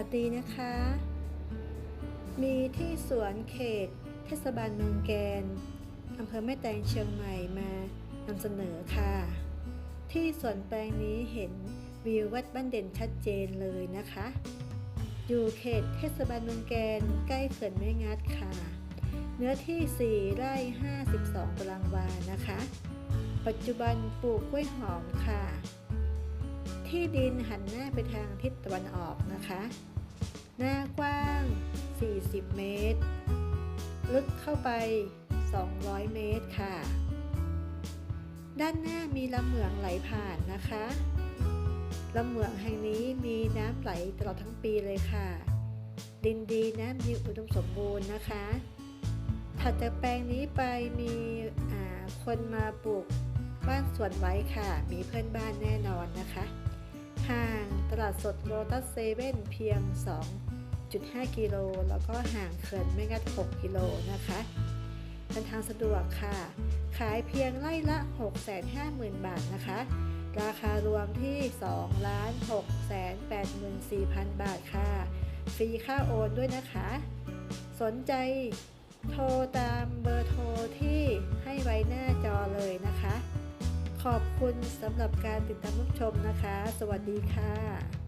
วัสดีนะคะ มีที่สวนเขต เทศบาลเมืองแกนอำเภอแม่แตงเชียงใหม่มานำเสนอค่ะ ที่สวนแปลงนี้เห็นวิววัดบ้านเด่นชัดเจนเลยนะคะ อยู่เขตเทศบาลเมืองแกนใกล้เขื่อนแม่งัดค่ะ เนื้อที่ 4 ไร่ 52ตารางวานะคะ ปัจจุบันปลูกกล้วยหอมค่ะ ที่ดินหันหน้าไปทางทิศตะวันออกนะคะ หน้ากว้าง 40 เมตร ลึกเข้าไป 200 เมตรค่ะ ด้านหน้ามีลำเหมืองไหลผ่านนะคะลำเหมืองแห่งนี้มีน้ำไหลตลอดทั้งปีเลยค่ะ ดินดีน้ำดีอุดมสมบูรณ์นะคะ ถัดจากแปลงนี้ไปมีคนมาปลูกบ้านสวนไว้ค่ะ มีเพื่อนบ้านแน่นอนนะคะ ห่างตลาดสดโลตัสเซเว่นเพียง 2.5 กิโล แล้วก็ห่างเขื่อนแม่งัด 6 กิโลนะคะเดินทางสะดวกค่ะ ขายเพียงไร่ละ 650,000 บาทนะคะ ราคารวมที่ 2 ล้าน6 8 4 0 0 0 บาทค่ะ ฟรีค่าโอนด้วยนะคะ สนใจโทรตามเบอร์โทร ขอบคุณสำหรับการติดตามรับชมนะคะ สวัสดีค่ะ